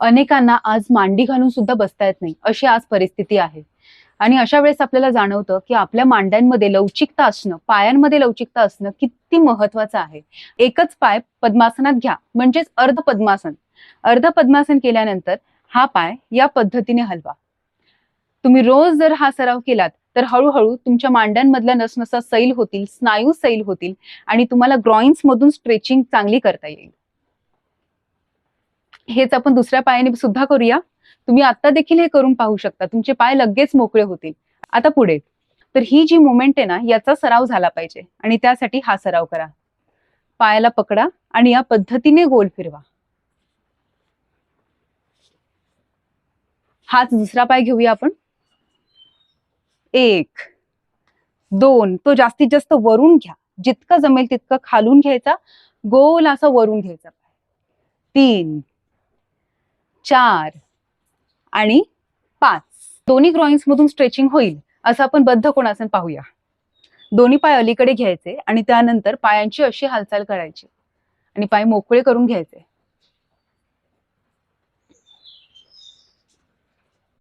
अनेकांना आज मांडी घालून सुद्धा बसता येत नाही अशी आज परिस्थिती आहे. आणि अशा वेळेस आपल्याला जाणवतं की आपल्या मांड्यांमध्ये लवचिकता असणं पायांमध्ये लवचिकता असणं किती महत्वाचं आहे. एकच पाय पद्मासनात घ्या म्हणजेच अर्ध पद्मासन. अर्ध पद्मासन केल्यानंतर हा पाय या पद्धतीने हलवा. तुम्ही रोज जर हा सराव केलात तर हळूहळू तुमच्या मांड्यांमधल्या नसनसा सैल होतील स्नायू सैल होतील आणि तुम्हाला ग्रॉइन्स मधून स्ट्रेचिंग चांगली करता येईल. हेच आपण दुसऱ्या पायाने सुद्धा करूया. तुम्ही आता देखील हे करून पाहू शकता. तुमचे पाय लगेच मोकळे होतील. आता पुढे. तर ही जी मुवमेंट आहे ना याचा सराव झाला पाहिजे. आणि त्यासाठी हा सराव करा. पायाला पकडा आणि या पद्धतीने गोल फिरवा. हाच दुसरा पाय घेऊया आपण. एक दोन. तो जास्तीत जास्त वरून घ्या. जितकं जमेल तितकं खालून घ्यायचा. गोल असा वरून घ्यायचा तीन चार आणि पाच. दोन्ही ग्रॉइन्स मधून स्ट्रेचिंग होईल असं आपण बद्ध कोणासन पाहूया? दोन्ही पाय अलीकडे घ्यायचे आणि त्यानंतर पायांची अशी हालचाल करायची. आणि पाय मोकळे करून घ्यायचे.